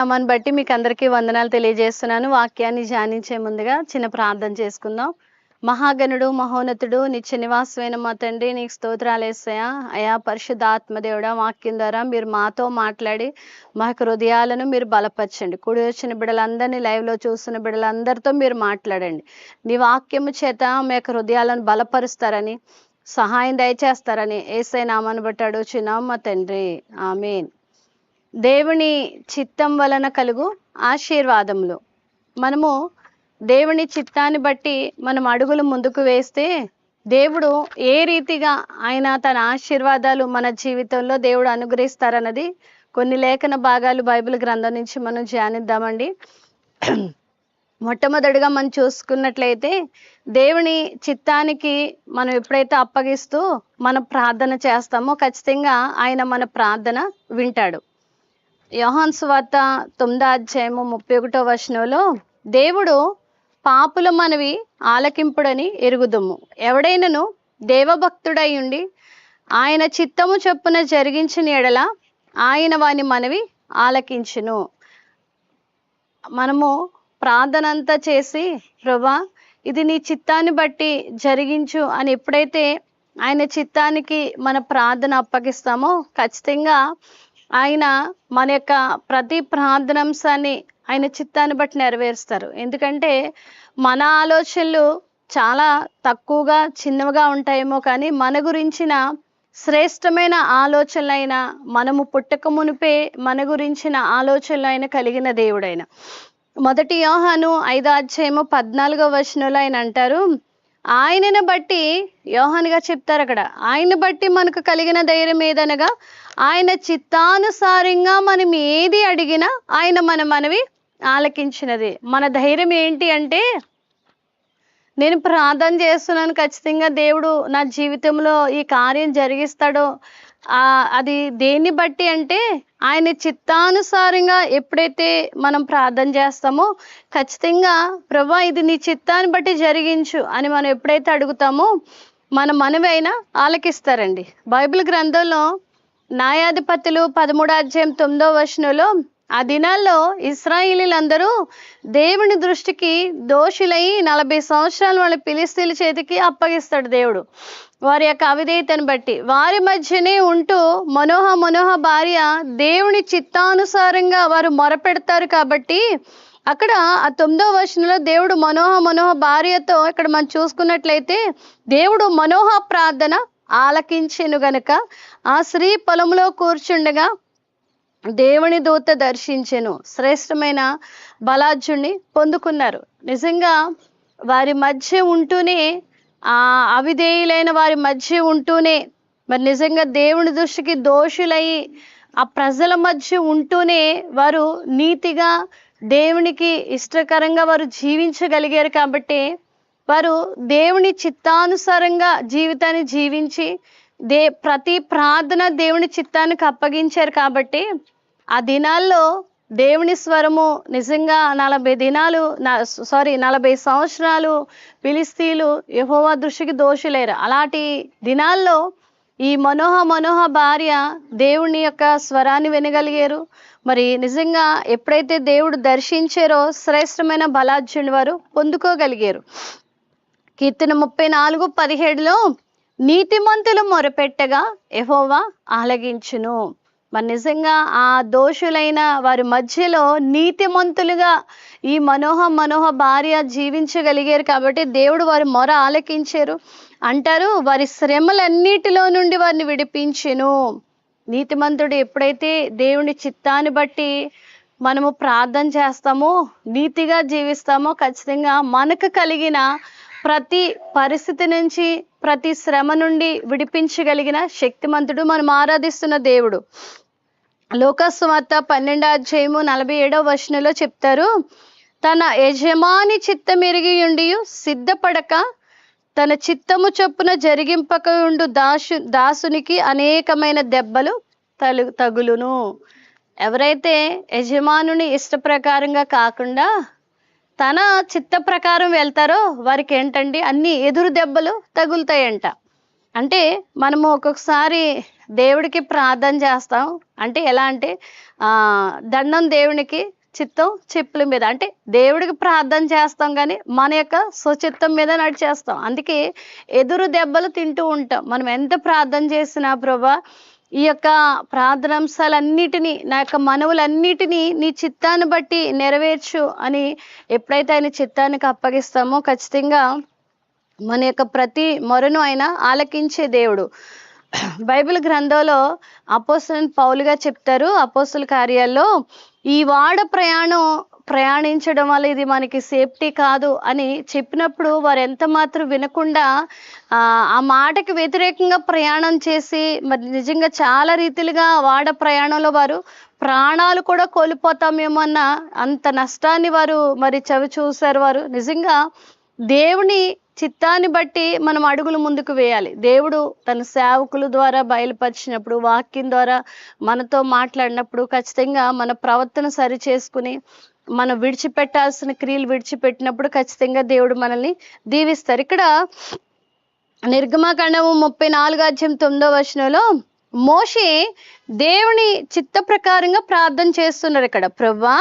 అమ్మని బట్టి మీకు అందరికీ వందనాలు తెలియజేస్తున్నాను. వాక్యాన్ని ధ్యానించే ముందుగా చిన్న ప్రార్థన చేసుకుందాం. మహాగణుడు మహోన్నతుడు నిత్య నివాసమైన మా తండ్రి నీకు స్తోత్రాలేసయా అయా పరిశుద్ధాత్మదేవుడా వాక్యం ద్వారా మీరు మాతో మాట్లాడి మా యొక్క హృదయాలను మీరు బలపరచండి. కుడి వచ్చిన బిడ్డలందరినీ లైవ్లో చూస్తున్న బిడ్డలందరితో మీరు మాట్లాడండి. నీ వాక్యము చేత మీ యొక్క హృదయాలను బలపరుస్తారని సహాయం దయచేస్తారని ఏసై నామాను బట్టి అడుగుచున్నాం మా తండ్రి. ఆమెన్. దేవుని చిత్తం వలన కలుగు ఆశీర్వాదములు. మనము దేవుని చిత్తాన్ని బట్టి మనం అడుగులు ముందుకు వేస్తే దేవుడు ఏ రీతిగా ఆయన తన ఆశీర్వాదాలు మన జీవితంలో దేవుడు అనుగ్రహిస్తారన్నది కొన్ని లేఖన భాగాలు బైబిల్ గ్రంథం నుంచి మనం ధ్యానిద్దామండి. మొట్టమొదటిగా మనం చూసుకున్నట్లయితే దేవుని చిత్తానికి మనం ఎప్పుడైతే అప్పగిస్తూ మనం ప్రార్థన చేస్తామో ఖచ్చితంగా ఆయన మన ప్రార్థన వింటాడు. యోహాన్ సువార్త తొమ్మిదో అధ్యాయము ముప్పై ఒకటో వచనంలో దేవుడు పాపుల మనవి ఆలకింపుడని ఎరుగుదుము. ఎవడైనను దేవభక్తుడై ఉండి ఆయన చిత్తము చొప్పున జరిగించిన ఎడల ఆయన వాని మనవి ఆలకించును. మనము ప్రార్థన అంతా చేసి ప్రభా ఇది నీ చిత్తాన్ని బట్టి జరిగించు అని ఎప్పుడైతే ఆయన చిత్తానికి మన ప్రార్థన అప్పగిస్తామో ఖచ్చితంగా ఆయన మన యొక్క ప్రతి ప్రార్థనాంశాన్ని ఆయన చిత్తాన్ని బట్టి నెరవేరుస్తారు. ఎందుకంటే మన ఆలోచనలు చాలా తక్కువగా చిన్నవిగా ఉంటాయేమో కానీ మన గురించిన శ్రేష్టమైన ఆలోచనలైన మనము పుట్టక మునిపే మన గురించిన ఆలోచనలైన కలిగిన దేవుడైన. మొదటి యోహాను ఐదో అధ్యాయము పద్నాలుగో వచనంలో ఆయన అంటారు ఆయనను బట్టి యోహానుగా చెప్తారు అక్కడ. ఆయన బట్టి మనకు కలిగిన ధైర్యం ఏదనగా ఆయన చిత్తానుసారంగా మనం ఏది అడిగినా ఆయన మన మనవి ఆలకించినది. మన ధైర్యం ఏంటి అంటే నేను ప్రార్థన చేస్తున్నాను ఖచ్చితంగా దేవుడు నా జీవితంలో ఈ కార్యం జరిగిస్తాడో అది దేన్ని బట్టి అంటే ఆయన చిత్తానుసారంగా ఎప్పుడైతే మనం ప్రార్థన చేస్తామో ఖచ్చితంగా ప్రభా ఇది నీ చిత్తాన్ని బట్టి జరిగించు అని మనం ఎప్పుడైతే అడుగుతామో మన మనవైనా ఆలకిస్తారండి. బైబిల్ గ్రంథంలో న్యాయాధిపతులు పదమూడు అధ్యాయం తొమ్మిదో వచనంలో ఆ దినాల్లో ఇస్రాయిలీలందరూ దేవుని దృష్టికి దోషులై నలభై సంవత్సరాలు వాళ్ళ పిలిస్తీల చేతికి అప్పగిస్తాడు దేవుడు. వారి యొక్క అవిధేయతను బట్టి. వారి మధ్యనే ఉంటూ మనోహ మనోహ భార్య దేవుని చిత్తానుసారంగా వారు మొరపెడతారు కాబట్టి అక్కడ ఆ తొమ్మిదో వర్షంలో దేవుడు మనోహ మనోహ భార్యతో ఇక్కడ మనం చూసుకున్నట్లయితే దేవుడు మనోహ ప్రార్థన ఆలకించెను గనుక ఆ స్త్రీ పొలంలో కూర్చుండగా దేవుని దూత దర్శించెను. శ్రేష్టమైన బలార్జుని పొందుకున్నారు. నిజంగా వారి మధ్య ఉంటూనే అవిధేయులైన వారి మధ్య ఉంటూనే మరి నిజంగా దేవుని దృష్టికి దోషులై ఆ ప్రజల మధ్య ఉంటూనే వారు నీతిగా దేవునికి ఇష్టకరంగా వారు జీవించగలిగారు కాబట్టి వారు దేవుని చిత్తానుసారంగా జీవితాన్ని జీవించి దే ప్రతి ప్రార్థన దేవుని చిత్తానికి అప్పగించారు కాబట్టి ఆ దినాల్లో దేవుని స్వరము నిజంగా నలభై దినాలు సారీ నలభై సంవత్సరాలు పిలిస్తీలు యెహోవా దృష్టికి దోషులేరు. అలాంటి దినాల్లో ఈ మనోహ మనోహ భార్య దేవుని యొక్క స్వరాన్ని వినగలిగారు. మరి నిజంగా ఎప్పుడైతే దేవుడు దర్శించారో శ్రేష్టమైన బలార్జుని వారు పొందుకోగలిగారు. కీర్తన ముప్పై నాలుగు పదిహేడులో నీతిమంతులు మొరపెట్టగా ఎహోవా ఆలగించును. మరి నిజంగా ఆ దోషులైన వారి మధ్యలో నీతిమంతులుగా ఈ మనోహ మనోహ భార్య జీవించగలిగారు కాబట్టి దేవుడు వారి మొర ఆలకించారు. అంటారు వారి శ్రమలన్నిటిలో నుండి వారిని విడిపించెను. నీతిమంతుడు ఎప్పుడైతే దేవుని చిత్తాన్ని బట్టి మనము ప్రార్థన చేస్తామో నీతిగా జీవిస్తామో ఖచ్చితంగా మనకు కలిగిన ప్రతి పరిస్థితి నుంచి ప్రతి శ్రమ నుండి విడిపించగలిగిన శక్తిమంతుడు మనం ఆరాధిస్తున్న దేవుడు. లోకస్వార్త పన్నెండో అధ్యాయము నలభై ఏడవ వచనంలో చెప్తారు తన యజమాని చిత్తమెరిగి ఉండి సిద్ధపడక తన చిత్తము చొప్పున జరిగింపక ఉండు దాసు దాసునికి అనేకమైన దెబ్బలు తలు తగులును. ఎవరైతే యజమానుని ఇష్ట ప్రకారంగా కాకుండా తన చిత్త ప్రకారం వెళ్తారో వారికి ఏంటండి అన్ని ఎదురు దెబ్బలు తగులుతాయంట. అంటే మనము ఒక్కొక్కసారి దేవుడికి ప్రార్థన చేస్తాం. అంటే ఎలా అంటే ఆ, దండం దేవునికి చిత్తం చెప్పుల మీద. అంటే దేవుడికి ప్రార్థన చేస్తాం కానీ మన యొక్క స్వచిత్తం మీద నడిచేస్తాం. అందుకే ఎదురు దెబ్బలు తింటూ ఉంటాం. మనం ఎంత ప్రార్థన చేసినా ప్రభా ఈ యొక్క ప్రార్థనాంశాలన్నిటినీ నా యొక్క మనవులన్నిటినీ నీ చిత్తాన్ని బట్టి నెరవేర్చు అని ఎప్పుడైతే ఆయన చిత్తానికి అప్పగిస్తామో ఖచ్చితంగా మన యొక్క ప్రతి మొరను ఆయన ఆలకించే దేవుడు. బైబిల్ గ్రంథంలో అపోస్తుల పౌలుగా చెప్తారు. అపోస్తుల కార్యాల్లో ఈ వాడ ప్రయాణం ప్రయాణించడం వల్ల ఇది మనకి సేఫ్టీ కాదు అని చెప్పినప్పుడు వారు ఎంత మాత్రం వినకుండా ఆ, మాటకి వ్యతిరేకంగా ప్రయాణం చేసి మరి నిజంగా చాలా రీతిలుగా వాడ ప్రయాణంలో వారు ప్రాణాలు కూడా కోల్పోతామేమో అన్న అంత నష్టాన్ని వారు మరి చవి చూశారు వారు. నిజంగా దేవుని చిత్తాన్ని బట్టి మనం అడుగులు ముందుకు వేయాలి. దేవుడు తన సేవకుల ద్వారా బయలుపరిచినప్పుడు వాక్యం ద్వారా మనతో మాట్లాడినప్పుడు ఖచ్చితంగా మన ప్రవర్తన సరి చేసుకుని మనం విడిచిపెట్టాల్సిన క్రియలు విడిచిపెట్టినప్పుడు ఖచ్చితంగా దేవుడు మనల్ని దీవిస్తారు. ఇక్కడ నిర్గమకాండము ముప్పై నాలుగు అధ్యాయం తొమ్మిదో వచనంలో మోషే దేవుని చిత్త ప్రకారంగా ప్రార్థన చేస్తున్నారు ఇక్కడ. ప్రవ్వా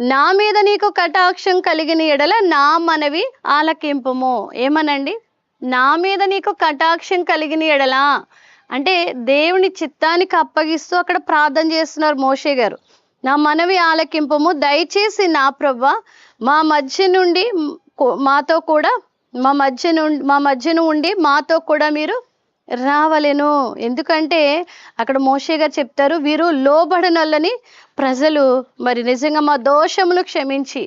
నా మీద నీకు కటాక్షం కలిగిన ఎడల నా మనవి ఆలకింపము. ఏమనండి? నా మీద నీకు కటాక్షం కలిగిన ఎడలా. అంటే దేవుని చిత్తానికి అప్పగిస్తూ అక్కడ ప్రార్థన చేస్తున్నారు మోషే గారు. నా మనవి ఆలకింపము. దయచేసి నా ప్రభ మా మధ్య నుండి మాతో కూడా మా మధ్య నుండి మా మధ్యన ఉండి మాతో కూడా మీరు రావలెను. ఎందుకంటే అక్కడ మోషే గారు చెప్తారు వీరు లోబడనల్లని ప్రజలు. మరి నిజంగా మా దోషమును క్షమించి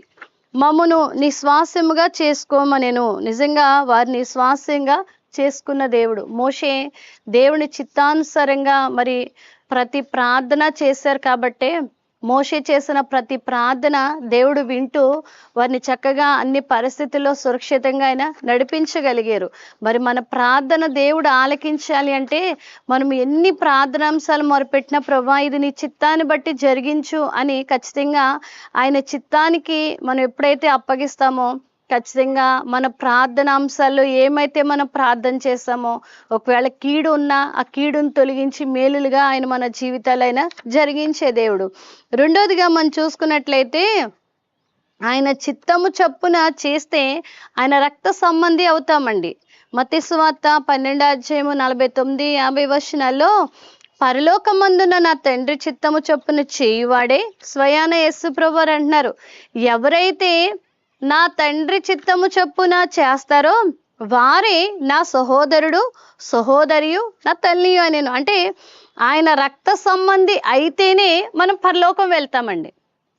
మమ్మను నిశ్వాసముగా చేసుకోమనేను. నిజంగా వారిని స్వాస్యంగా చేసుకున్న దేవుడు. మోషే దేవుని చిత్తానుసారంగా మరి ప్రతి ప్రార్థన చేశారు కాబట్టే మోషే చేసిన ప్రతి ప్రార్థన దేవుడు వింటూ వారిని చక్కగా అన్ని పరిస్థితుల్లో సురక్షితంగా ఆయన నడిపించగలిగారు. మరి మన ప్రార్థన దేవుడు ఆలకించాలి అంటే మనం ఎన్ని ప్రార్థనాంశాలు మొరపెట్టినా ప్రభా ఇది నీ చిత్తాన్ని బట్టి జరిగించు అని ఖచ్చితంగా ఆయన చిత్తానికి మనం ఎప్పుడైతే అప్పగిస్తామో ఖచ్చితంగా మన ప్రార్థన అంశాల్లో ఏమైతే మనం ప్రార్థన చేస్తామో ఒకవేళ కీడు ఉన్నా ఆ కీడును తొలగించి మేలులుగా ఆయన మన జీవితాలైనా జరిగించే దేవుడు. రెండోదిగా మనం చూసుకున్నట్లయితే ఆయన చిత్తము చప్పున చేస్తే ఆయన రక్త సంబంధి అవుతామండి. మతిస్వార్త సువార్త పన్నెండు అధ్యాయము నలభై తొమ్మిది యాభై వచనాల్లో పరలోకమందున నా తండ్రి చిత్తము చొప్పున చేయువాడే స్వయాన యేసు ప్రభు అంటున్నారు. ఎవరైతే నా తండ్రి చిత్తము చొప్పున చేస్తారో వారే నా సహోదరుడు సహోదరియు నా తల్లియు అనేను. అంటే ఆయన రక్త సంబంధి అయితేనే మనం పరలోకం వెళ్తామండి.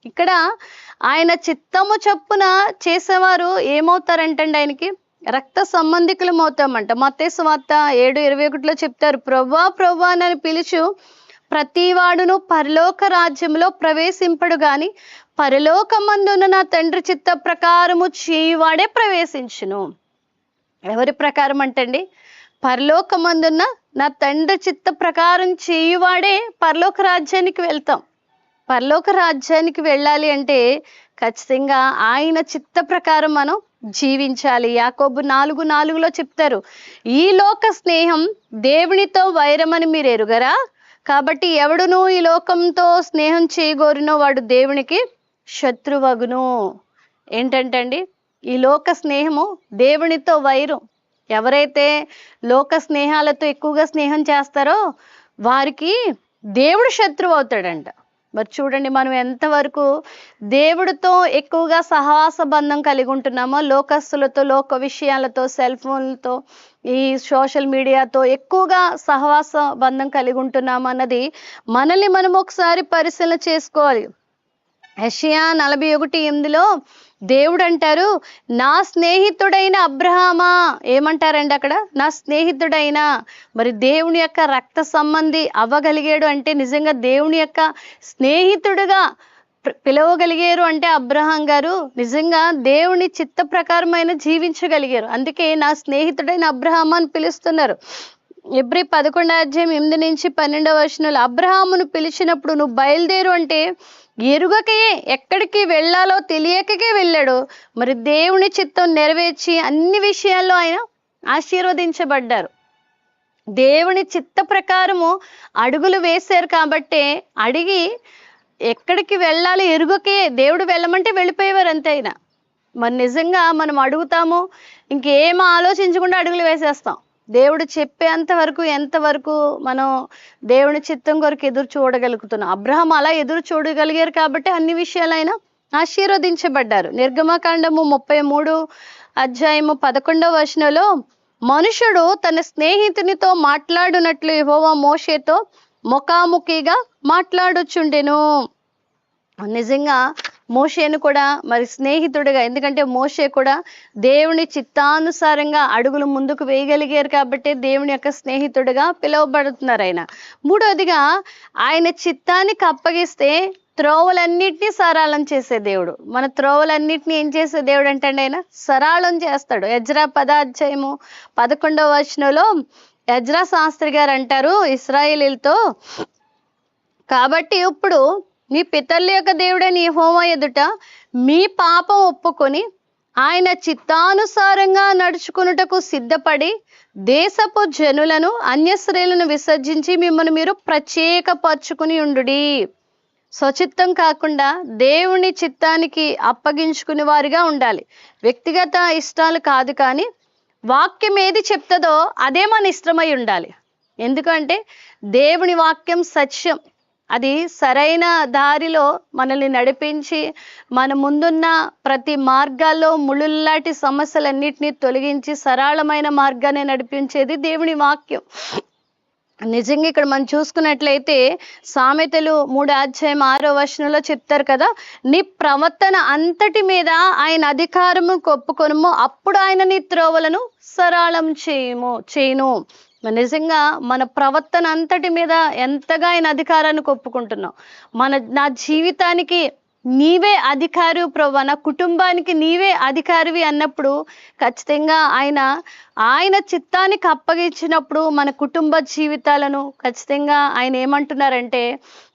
ఇక్కడ ఆయన చిత్తము చొప్పున చేసేవారు ఏమవుతారంటండి ఆయనకి? రక్త సంబంధికులం అవుతామంట. మత్తేసు వార్త ఏడు ఇరవై ఒకటిలో చెప్తారు. ప్రవ్వా ప్రవ్వా అని పిలుచు ప్రతివాడును పరలోక రాజ్యంలో ప్రవేశింపడు గాని పరలోకమందున నా తండ్రి చిత్త ప్రకారము చేయువాడే ప్రవేశించును. ఎవరి ప్రకారం అంటండి? పరలోకమందున్న నా తండ్రి చిత్త ప్రకారం చేయువాడే పరలోక రాజ్యానికి వెళ్తాం. పరలోక రాజ్యానికి వెళ్ళాలి అంటే ఖచ్చితంగా ఆయన చిత్త ప్రకారం మనం జీవించాలి. యాకోబు నాలుగు నాలుగులో చెప్తారు ఈ లోక స్నేహం దేవునితో వైరమని మీరు ఎరుగరా? కాబట్టి ఎవడును ఈ లోకంతో స్నేహం చేయగోరినో వాడు దేవునికి శత్రువగును. ఏంటంటే అండి ఈ లోక స్నేహము దేవునితో వైరం. ఎవరైతే లోక స్నేహాలతో ఎక్కువగా స్నేహం చేస్తారో వారికి దేవుడు శత్రువు అవుతాడంట. మరి చూడండి మనం ఎంతవరకు దేవుడితో ఎక్కువగా సహవాస బంధం కలిగి ఉంటున్నామో లోకస్తులతో లోక విషయాలతో సెల్ ఫోన్లతో ఈ సోషల్ మీడియాతో ఎక్కువగా సహవాస బంధం కలిగి ఉంటున్నామన్నది మనల్ని మనం ఒకసారి పరిశీలన చేసుకోవాలి. యెషయా నలభై ఒకటి ఎనిమిదిలో దేవుడు అంటారు నా స్నేహితుడైన అబ్రహామా? ఏమంటారండి అక్కడ? నా స్నేహితుడైన. మరి దేవుని యొక్క రక్త సంబంధి అవ్వగలిగాడు అంటే నిజంగా దేవుని యొక్క స్నేహితుడుగా పిలవగలిగారు అంటే అబ్రహాం గారు నిజంగా దేవుని చిత్త ప్రకారమైన జీవించగలిగారు. అందుకే నా స్నేహితుడైన అబ్రహాం అని పిలుస్తున్నారు. ఎబ్రి పదకొండో అధ్యాయం ఎనిమిది నుంచి పన్నెండవ వర్షంలో అబ్రహామును పిలిచినప్పుడు నువ్వు బయలుదేరు అంటే ఎరుగకే ఎక్కడికి వెళ్ళాలో తెలియకకే వెళ్ళాడు. మరి దేవుని చిత్తం నెరవేర్చి అన్ని విషయాల్లో ఆయన ఆశీర్వదించబడ్డారు. దేవుని చిత్త ప్రకారము అడుగులు వేశారు కాబట్టి అడిగి ఎక్కడికి వెళ్ళాలి ఎరుగకే దేవుడు వెళ్ళమంటే వెళ్ళిపోయేవారు అంతే అయినా మరి నిజంగా మనం అడుగుతాము ఇంకేం ఆలోచించకుండా అడుగులు వేసేస్తాం. దేవుడు చెప్పేంత వరకు ఎంతవరకు మనం దేవుని చిత్తం కొరకు ఎదురు చూడగలుగుతున్నాం. అబ్రహం అలా ఎదురు చూడగలిగారు కాబట్టి అన్ని విషయాలైనా ఆశీర్వదించబడ్డారు. నిర్గమకాండము ముప్పై మూడు అధ్యాయము పదకొండవ వచనంలో మనుషుడు తన స్నేహితునితో మాట్లాడునట్లు యెహోవా మోషేతో ముఖాముఖిగా మాట్లాడుచుండెను. నిజంగా మోషేను కూడా మరి స్నేహితుడిగా ఎందుకంటే మోషే కూడా దేవుని చిత్తానుసారంగా అడుగులు ముందుకు వేయగలిగారు కాబట్టి దేవుని యొక్క స్నేహితుడిగా పిలువబడుతున్నారు ఆయన. మూడవదిగా ఆయన చిత్తానికి అప్పగిస్తే త్రోవలన్నిటినీ సరళం చేసే దేవుడు. మన త్రోవలన్నిటిని ఏం చేసే దేవుడు అంటే ఆయన? సరళం చేస్తాడు. యజ్రా పదాధ్యాయము పదకొండవ వచనంలో యజ్రా శాస్త్రి గారు అంటారు ఇస్రాయేలీలతో కాబట్టి ఇప్పుడు మీ పితరుల యొక్క నీ హోమ ఎదుట మీ పాపం ఒప్పుకొని ఆయన చిత్తానుసారంగా నడుచుకున్నటకు సిద్ధపడి దేశపు జనులను అన్యశ్రేలను విసర్జించి మిమ్మల్ని మీరు ప్రత్యేకపరుచుకుని ఉండుడి. స్వచిత్తం కాకుండా దేవుని చిత్తానికి అప్పగించుకునే వారిగా ఉండాలి. వ్యక్తిగత ఇష్టాలు కాదు కానీ వాక్యం ఏది చెప్తుందో అదే మన ఇష్టమై ఉండాలి. ఎందుకంటే దేవుని వాక్యం సత్యం. అది సరైన దారిలో మనల్ని నడిపించి మన ముందున్న ప్రతి మార్గాల్లో ముళ్ళుల్లాంటి సమస్యలన్నిటినీ తొలగించి సరళమైన మార్గాన్ని నడిపించేది దేవుని వాక్యం. నిజంగా ఇక్కడ మనం చూసుకున్నట్లయితే సామెతలు మూడు అధ్యాయం ఆరో వచనంలో చెప్తారు కదా నీ ప్రవర్తన అంతటి మీద ఆయన అధికారము కొప్పుకొనుము అప్పుడు ఆయన నీ త్రోవలను సరళం చేయము చేయను. నిజంగా మన ప్రవర్తన అంతటి మీద ఎంతగా ఆయన అధికారాన్ని ఒప్పుకుంటున్నాం మన నా జీవితానికి నీవే అధికారి ప్రభు నా కుటుంబానికి నీవే అధికారివి అన్నప్పుడు ఖచ్చితంగా ఆయన ఆయన చిత్తానికి అప్పగించినప్పుడు మన కుటుంబ జీవితాలను ఖచ్చితంగా ఆయన ఏమంటున్నారంటే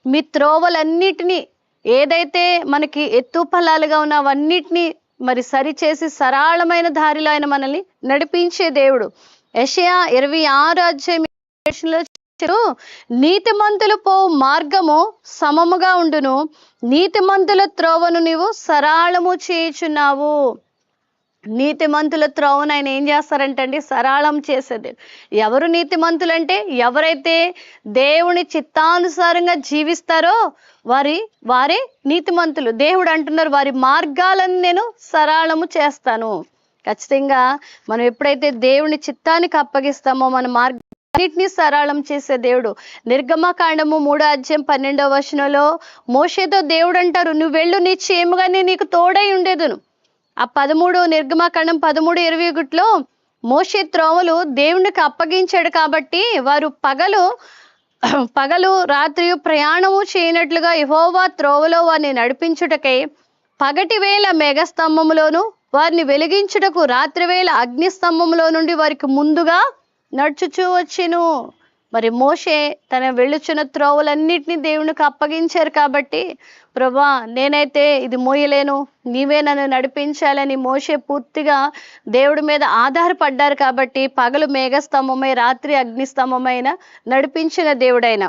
మీ త్రోవలన్నిటినీ ఏదైతే మనకి ఎత్తు ఫలాలుగా ఉన్న అవన్నిటినీ మరి సరిచేసి సరళమైన దారిలో ఆయన మనల్ని నడిపించే దేవుడు. యషయా ఇరవై ఆరు అధ్యాయం నీతిమంతులు పో మార్గము సమముగా ఉండును. నీతిమంతుల త్రోవను నీవు సరళము చేయుచున్నావు. నీతిమంతుల త్రోవను ఆయన ఏం చేస్తారంటండి? సరళం చేసేది. ఎవరు నీతిమంతులు అంటే ఎవరైతే దేవుని చిత్తానుసారంగా జీవిస్తారో వారి వారే నీతిమంతులు. దేవుడు అంటున్నారు వారి మార్గాలను నేను సరళము చేస్తాను. ఖచ్చితంగా మనం ఎప్పుడైతే దేవుని చిత్తానికి అప్పగిస్తామో మన మార్గ అన్నిటినీ సరళం చేసే దేవుడు. నిర్గమకాండము మూడో అధ్యాయం పన్నెండవ వచనంలో మోషేతో దేవుడు అంటారు నువ్వు వెళ్ళు నీ చేముగానే నీకు తోడై ఉండేదును. ఆ పదమూడు నిర్గమకాండం పదమూడు ఇరవై ఒకటిలో మోషే త్రోవలు దేవునికి అప్పగించాడు కాబట్టి వారు పగలు పగలు రాత్రి ప్రయాణము చేయనట్లుగా యహోవా త్రోవలో వారిని నడిపించుటకై పగటి వేళ మేఘస్తంభములోను వారిని వెలిగించుటకు రాత్రివేళ అగ్నిస్తంభంలో నుండి వారికి ముందుగా నడుచుచూ వచ్చెను. మరి మోషే తన వెళ్ళుచున్న త్రోవలన్నిటినీ దేవునికి అప్పగించారు కాబట్టి ప్రభా నేనైతే ఇది మోయలేను. నీవే నన్ను నడిపించాలని మోషే పూర్తిగా దేవుడి మీద ఆధారపడ్డారు కాబట్టి పగలు మేఘస్తంభమై రాత్రి అగ్నిస్తంభమైన నడిపించిన దేవుడైన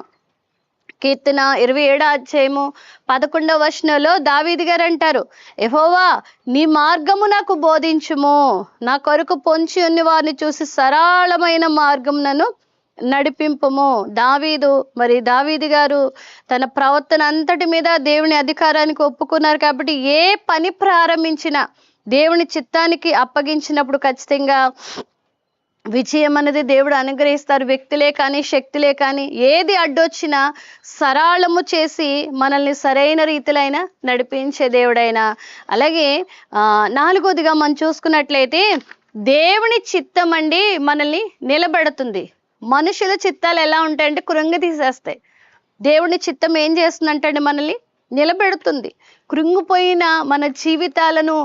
కీర్తన ఇరవై ఏడో అధ్యాయము పదకొండవ వర్షంలో దావీది గారు అంటారు ఎహోవా నీ మార్గము నాకు బోధించుము. నా కొరకు పొంచి ఉన్న వారిని చూసి సరళమైన మార్గం నన్ను నడిపింపుము. దావీదు మరి దావీది గారు తన ప్రవర్తన అంతటి మీద దేవుని అధికారానికి ఒప్పుకున్నారు కాబట్టి ఏ పని ప్రారంభించినా దేవుని చిత్తానికి అప్పగించినప్పుడు ఖచ్చితంగా విజయం అనేది దేవుడు అనుగ్రహిస్తారు. వ్యక్తులే కానీ శక్తులే కానీ ఏది అడ్డొచ్చినా సరళము చేసి మనల్ని సరైన రీతిలైన నడిపించే దేవుడైనా. అలాగే నాలుగోదిగా మనం చూసుకున్నట్లయితే దేవుని చిత్తం అండి మనల్ని నిలబెడుతుంది. మనుషుల చిత్తాలు ఎలా ఉంటాయంటే కృంగి తీసేస్తాయి. దేవుని చిత్తం ఏం చేస్తుందంటే మనల్ని నిలబెడుతుంది. కృంగిపోయిన మన జీవితాలను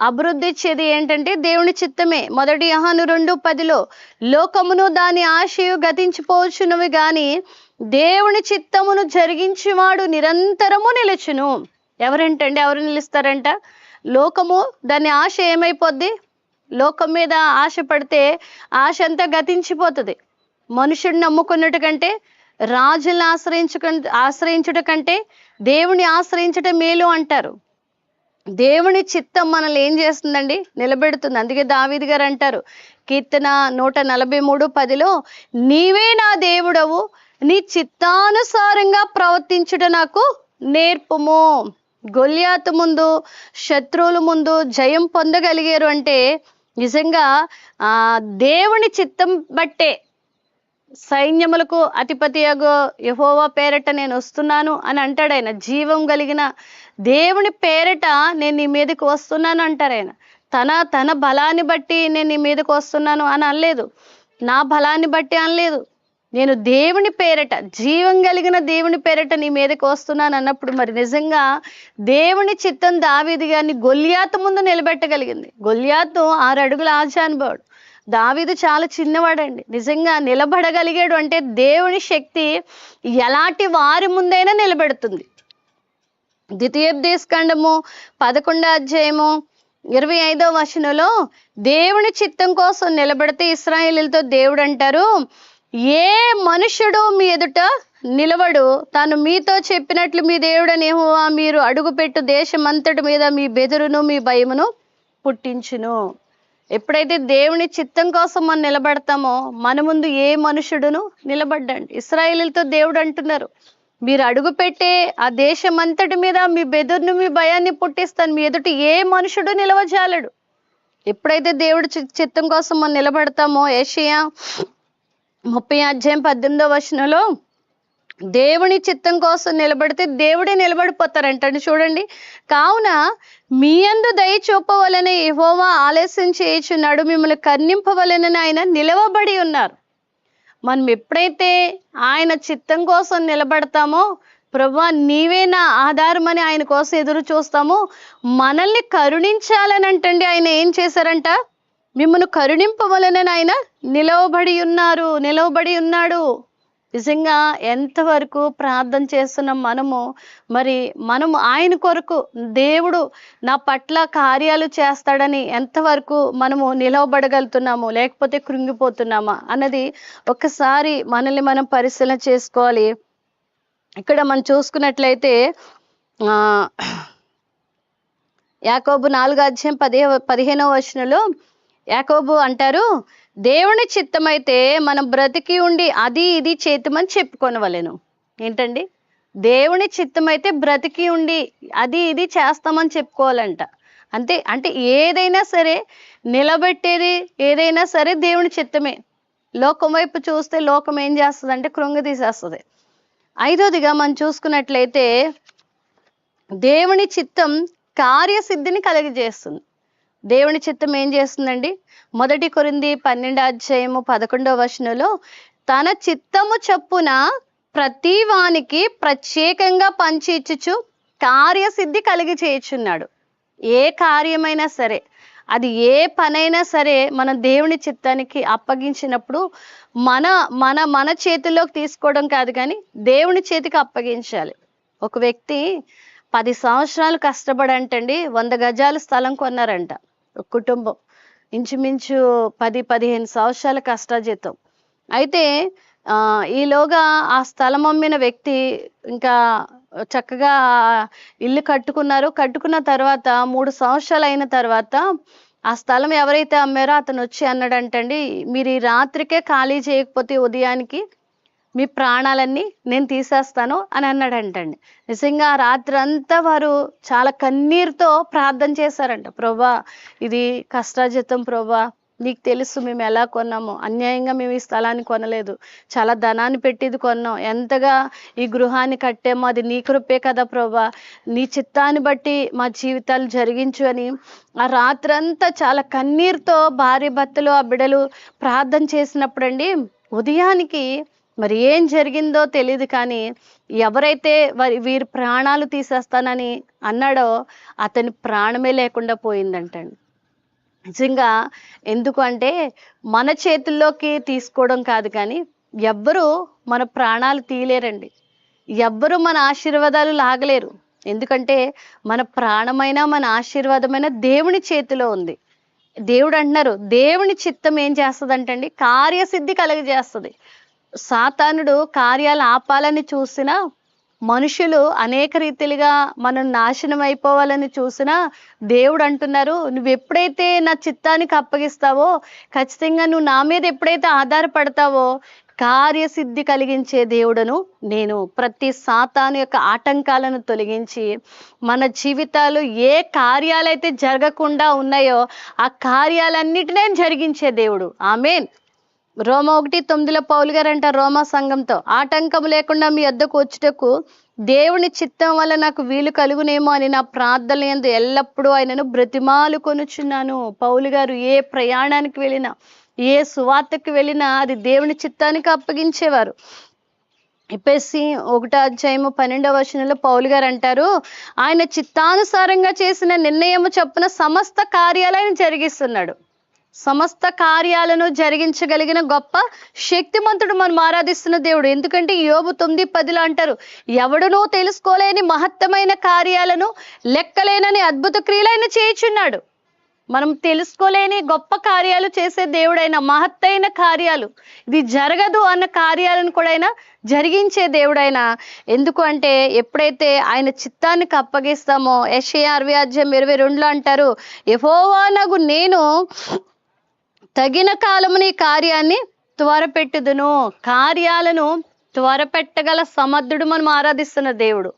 అభివృద్ధి ఇచ్చేది ఏంటంటే దేవుని చిత్తమే. మొదటి యహాను రెండు పదిలో లోకమును దాని ఆశయు గతించిపోవచ్చునవి కానీ దేవుని చిత్తమును జరిగించేవాడు నిరంతరము నిలుచును. ఎవరంటండి? ఎవరు నిలుస్తారంట? లోకము దాని ఆశ ఏమైపోద్ది? లోకం మీద ఆశ పడితే ఆశ అంతా గతించిపోతుంది. మనుషుడిని నమ్ముకున్నట్టు కంటే రాజుల్ని ఆశ్రయించుక ఆశ్రయించుట కంటే దేవుని ఆశ్రయించటం మేలు అంటారు. దేవుని చిత్తం మనల్ని ఏం చేస్తుందండి? నిలబెడుతుంది. అందుకే దావీది గారు అంటారు కీర్తన నూట నలభై మూడు పదిలో నీవే నా దేవుడవు నీ చిత్తానుసారంగా ప్రవర్తించుట నాకు నేర్పుము. గొల్యాతు ముందు శత్రువుల ముందు జయం పొందగలిగారు. అంటే నిజంగా ఆ దేవుని చిత్తం బట్టే సైన్యములకు అధిపతి యహోవా పేరట నేను వస్తున్నాను అని అంటాడు ఆయన. జీవం కలిగిన దేవుని పేరిట నేను నీ మీదకి వస్తున్నాను అంటారు ఆయన తన తన బలాన్ని బట్టి నేను నీ మీదకి వస్తున్నాను అని అనలేదు. నా బలాన్ని బట్టి అనలేదు. నేను దేవుని పేరిట జీవం కలిగిన దేవుని పేరట నీ మీదకి వస్తున్నాను అన్నప్పుడు మరి నిజంగా దేవుని చిత్తం దావీది గారిని గొల్యాతు ముందు నిలబెట్టగలిగింది. గొల్యాతు ఆరు అడుగుల ఆజానుభావుడు దావీదు చాలా చిన్నవాడండి. నిజంగా నిలబడగలిగాడు అంటే దేవుని శక్తి ఎలాంటి వారి ముందైనా నిలబెడుతుంది. ద్వితీయోపదేశకాండము పదకొండో అధ్యాయము ఇరవై ఐదో వచనంలో దేవుని చిత్తం కోసం నిలబడితే ఇస్రాయేలీలతో దేవుడు అంటారు ఏ మనుషుడు మీ ఎదుట నిలవడు తాను మీతో చెప్పినట్లు మీ దేవుడని యెహోవా మీరు అడుగుపెట్టు దేశమంతటి మీద మీ బెదురును మీ భయమును పుట్టించును. ఎప్పుడైతే దేవుని చిత్తం కోసం మనం నిలబడతామో మన ముందు ఏ మనుషుడును నిలబడ్డండి. ఇస్రాయేలీలతో దేవుడు అంటున్నారు మీరు అడుగుపెట్టే ఆ దేశం అంతటి మీద మీ బెదురును మీ భయాన్ని పుట్టిస్తాను. మీ ఎదుటి ఏ మనుషుడు నిలవజాలడు. ఎప్పుడైతే దేవుడి చి- చిత్తం కోసం మనం నిలబడతామో ఏషియా ముప్పై అధ్యాయం పద్దెనిమిదో వచనంలో దేవుని చిత్తం కోసం నిలబడితే దేవుడే నిలబడిపోతారంటండి చూడండి. కావున మీ అందు దయ చూపవలనే యెహోవా ఆలస్యం చేయుచున్నాడు. మిమ్మల్ని కర్ణింపవలనని ఆయన నిలవబడి ఉన్నారు. మనం ఎప్పుడైతే ఆయన చిత్తం కోసం నిలబడతామో ప్రభా నీవే నా ఆధారం అని ఆయన కోసం ఎదురు చూస్తామో మనల్ని కరుణించాలని అంటండి ఆయన ఏం చేశారంట? మిమ్మల్ని కరుణింపవలనని ఆయన నిలవబడి ఉన్నారు నిలవబడి ఉన్నాడు. నిజంగా ఎంతవరకు ప్రార్థన చేస్తున్నాం మనము మరి మనము ఆయన కొరకు దేవుడు నా పట్ల కార్యాలు చేస్తాడని ఎంతవరకు మనము నిలవబడగలుగుతున్నాము లేకపోతే కృంగిపోతున్నామా అన్నది ఒకసారి మనల్ని మనం పరిశీలన చేసుకోవాలి. ఇక్కడ మనం చూసుకున్నట్లయితే యాకోబు నాలుగు అధ్యాయం పదిహే పదిహేనవ వచనంలో యాకోబు అంటారు దేవుని చిత్తమైతే మనం బ్రతికి ఉండి అది ఇది చేతమని చెప్పుకొనవలెను. ఏంటండి? దేవుని చిత్తమైతే బ్రతికి ఉండి అది ఇది చేస్తామని చెప్పుకోవాలంట. అంతే అంటే ఏదైనా సరే నిలబెట్టేది ఏదైనా సరే దేవుని చిత్తమే. లోకం వైపు చూస్తే లోకం ఏం చేస్తుంది అంటే కృంగ తీసేస్తుంది. ఐదోదిగా మనం చూసుకున్నట్లయితే దేవుని చిత్తం కార్యసిద్ధిని కలిగజేస్తుంది. దేవుని చిత్తం ఏం చేస్తుందండి? మొదటి కొరింది పన్నెండు అధ్యాయము పదకొండవ వచనంలో తన చిత్తము చొప్పున ప్రతి వానికి ప్రత్యేకంగా పంచి ఇచ్చుచు కార్యసిద్ధి కలిగి చేయుచున్నాడు. ఏ కార్యమైనా సరే అది ఏ పనైనా సరే మనం దేవుని చిత్తానికి అప్పగించినప్పుడు మన మన మన చేతిలోకి తీసుకోవడం కాదు కానీ దేవుని చేతికి అప్పగించాలి. ఒక వ్యక్తి పది సంవత్సరాలు కష్టపడంటండి వంద గజాల స్థలం కొన్నారంట. కుటుంబం. ఇంచుమించు పది పదిహేను సంవత్సరాల కష్టాజీతం అయితే ఈలోగా ఆ స్థలం అమ్మిన వ్యక్తి ఇంకా చక్కగా ఇల్లు కట్టుకున్నారు. కట్టుకున్న తర్వాత మూడు సంవత్సరాలు అయిన తర్వాత ఆ స్థలం ఎవరైతే అమ్మారో అతను వచ్చి అన్నాడంటండి మీరు ఈ రాత్రికే ఖాళీ చేయకపోతే ఉదయానికి మీ ప్రాణాలన్నీ నేను తీసేస్తాను అని అన్నాడంటండి. నిజంగా రాత్రి అంతా వారు చాలా కన్నీరుతో ప్రార్థన చేశారంట. ప్రభా ఇది కష్టాజితం ప్రభా. నీకు తెలుసు మేము ఎలా కొన్నాము. అన్యాయంగా మేము ఈ స్థలాన్ని కొనలేదు. చాలా ధనాన్ని పెట్టి ఇది కొన్నాం. ఎంతగా ఈ గృహాన్ని కట్టామో అది నీ కృపే కదా ప్రభా. నీ చిత్తాన్ని బట్టి మా జీవితాలు జరిగించు అని ఆ రాత్రంతా చాలా కన్నీరుతో భార్య భర్తలు ఆ బిడలు ప్రార్థన చేసినప్పుడండి ఉదయానికి మరి ఏం జరిగిందో తెలియదు కానీ ఎవరైతే వారి వీరి ప్రాణాలు తీసేస్తానని అన్నాడో అతని ప్రాణమే లేకుండా పోయిందంటండి. నిజంగా ఎందుకు అంటే మన చేతుల్లోకి తీసుకోవడం కాదు కానీ ఎవ్వరూ మన ప్రాణాలు తీయలేరండి. ఎవ్వరూ మన ఆశీర్వాదాలు లాగలేరు. ఎందుకంటే మన ప్రాణమైన మన ఆశీర్వాదమైన దేవుని చేతిలో ఉంది. దేవుడు అంటున్నారు దేవుని చిత్తం ఏం చేస్తుందంటండి? కార్యసిద్ధి కలుగజేస్తుంది. సాతానుడు కార్యాలు ఆపాలని చూసినా మనుషులు అనేక రీతిలుగా మనం నాశనం అయిపోవాలని చూసినా దేవుడు అంటున్నారు నువ్వు ఎప్పుడైతే నా చిత్తానికి అప్పగిస్తావో ఖచ్చితంగా నువ్వు నా మీద ఎప్పుడైతే ఆధారపడతావో కార్యసిద్ధి కలిగించే దేవుడను నేను ప్రతి సాతాను యొక్క ఆటంకాలను తొలగించి మన జీవితాలు ఏ కార్యాలైతే జరగకుండా ఉన్నాయో ఆ కార్యాలన్నిటినే జరిగించే దేవుడు. ఆమెన్. రోమ ఒకటి తొమ్మిదిలో పౌలు గారు అంటారు రోమా సంఘంతో ఆటంకం లేకుండా మీ వద్దకు వచ్చుటకు దేవుని చిత్తం వల్ల నాకు వీలు కలుగునేమో అని నా ప్రార్థన ఎందు ఎల్లప్పుడూ ఆయనను బ్రతిమాలు కొనుచున్నాను. పౌలు గారు ఏ ప్రయాణానికి వెళ్ళినా ఏ సువార్తకు వెళ్ళినా అది దేవుని చిత్తానికి అప్పగించేవారు. ఎప్పేసి ఒకటో అధ్యాయము పన్నెండవ వచనంలో పౌలు గారు అంటారు ఆయన చిత్తానుసారంగా చేసిన నిర్ణయము చొప్పున సమస్త కార్యాలయం జరిగిస్తున్నాడు. సమస్త కార్యాలను జరిగించగలిగిన గొప్ప శక్తిమంతుడు మనం ఆరాధిస్తున్న దేవుడు. ఎందుకంటే యోబు తొమ్మిది పదిలో అంటారు ఎవడునూ తెలుసుకోలేని మహత్తమైన కార్యాలను లెక్కలేనని అద్భుత క్రియలైన చేయుచున్నాడు. మనం తెలుసుకోలేని గొప్ప కార్యాలు చేసే దేవుడైన మహత్తైన కార్యాలు ఇది జరగదు అన్న కార్యాలను కూడా ఆయన జరిగించే దేవుడైన. ఎందుకు అంటే ఎప్పుడైతే ఆయన చిత్తానికి అప్పగిస్తామో యషయ అరవై అధ్యాయం ఇరవై రెండులో అంటారు యహోవానగు నేను తగిన కాలముని కార్యాన్ని త్వరపెట్టుదును. కార్యాలను త్వరపెట్టగల సమర్థుడు మనం ఆరాధిస్తున్న దేవుడు.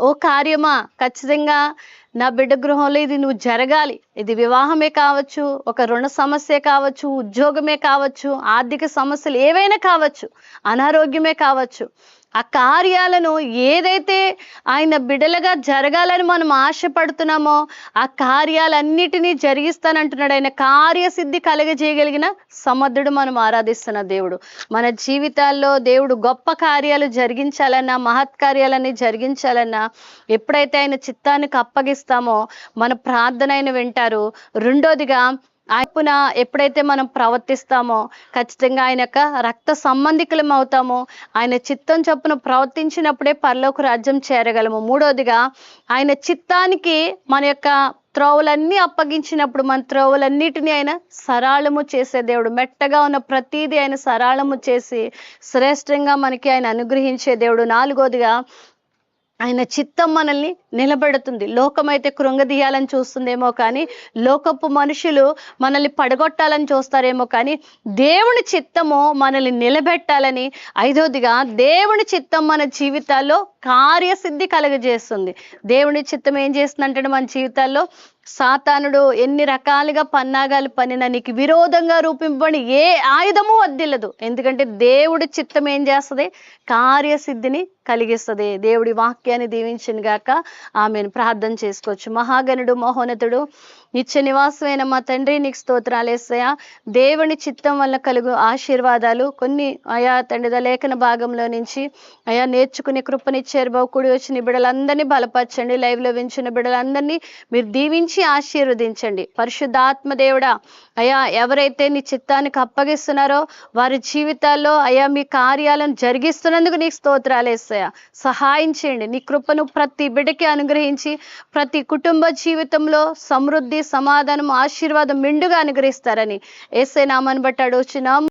ఓ కార్యమా? ఖచ్చితంగా నా బిడ్డ గృహంలో ఇది నువ్వు జరగాలి. ఇది వివాహమే కావచ్చు ఒక రుణ సమస్య కావచ్చు ఉద్యోగమే కావచ్చు ఆర్థిక సమస్యలు ఏవైనా కావచ్చు అనారోగ్యమే కావచ్చు. ఆ కార్యాలను ఏదైతే ఆయన బిడలుగా జరగాలని మనం ఆశపడుతున్నామో ఆ కార్యాలన్నిటినీ జరిగిస్తానంటున్నాడు. ఆయన కార్యసిద్ధి కలగజేయగలిగిన సమర్థుడు మనం ఆరాధిస్తున్న దేవుడు. మన జీవితాల్లో దేవుడు గొప్ప కార్యాలు జరిగించాలన్నా మహత్కార్యాలన్నీ జరిగించాలన్నా ఎప్పుడైతే ఆయన చిత్తానికి అప్పగిస్తామో మన ప్రార్థన ఆయన వింటారు. రెండోదిగా ఆయపున ఎప్పుడైతే మనం ప్రవర్తిస్తామో ఖచ్చితంగా ఆయన యొక్క రక్త సంబంధికులం అవుతామో ఆయన చిత్తం చొప్పున ప్రవర్తించినప్పుడే పరలోక రాజ్యం చేరగలము. మూడోదిగా ఆయన చిత్తానికి మన యొక్క త్రోవలన్నీ అప్పగించినప్పుడు మన త్రోవలన్నిటిని ఆయన సరాళము చేసే దేవుడు. మెట్టగా ఉన్న ప్రతీది ఆయన సరాళము చేసి శ్రేష్టంగా మనకి ఆయన అనుగ్రహించే దేవుడు. నాలుగోదిగా ఆయన చిత్తం మనల్ని నిలబెడుతుంది. లోకమైతే కృంగదీయాలని చూస్తుందేమో కానీ లోకపు మనుషులు మనల్ని పడగొట్టాలని చూస్తారేమో కానీ దేవుని చిత్తము మనల్ని నిలబెట్టాలని ఐదోదిగా దేవుని చిత్తం మన జీవితాల్లో కార్యసిద్ధి కలుగజేస్తుంది. దేవుని చిత్తం ఏం చేస్తుందంటే మన జీవితాల్లో సాతానుడు ఎన్ని రకాలుగా పన్నాగాలు పనినా నీకు విరోధంగా రూపింపబడి ఏ ఆయుధము వద్దిల్లదు ఎందుకంటే దేవుడి చిత్తం ఏం చేస్తుంది? కార్యసిద్ధిని కలిగిస్తుంది. దేవుడి వాక్యాన్ని దీవించిన గాక ఆమెను. ప్రార్థన చేసుకోవచ్చు. మహాగణుడు మహోన్నతుడు నిత్య నివాసమైన మా తండ్రి నీకు స్తోత్రాలేసయా దేవుని చిత్తం వల్ల కలుగు ఆశీర్వాదాలు కొన్ని అయా తండ్రిద లేఖన భాగంలో నుంచి అయా నేర్చుకునే కృపనిచ్చారు. బాబు కూడి వచ్చిన బిడ్డలందరినీ బలపరచండి. లైవ్లో వించిన బిడ్డలందరినీ మీరు దీవించి ఆశీర్వదించండి. పరిశుద్ధాత్మ దేవుడా అయా ఎవరైతే నీ చిత్తానికి అప్పగిస్తున్నారో వారి జీవితాల్లో అయా మీ కార్యాలను జరిగిస్తున్నందుకు నీకు స్తోత్రాలేస్తాయా సహాయం చేయండి. నీ కృపను ప్రతి బిడ్డకి అనుగ్రహించి ప్రతి కుటుంబ జీవితంలో సమృద్ధి సమాధానం ఆశీర్వాదం మెండుగా అనుగ్రహిస్తారని ఏసే నామాన్ని బట్టి అడుగుచున్నాం.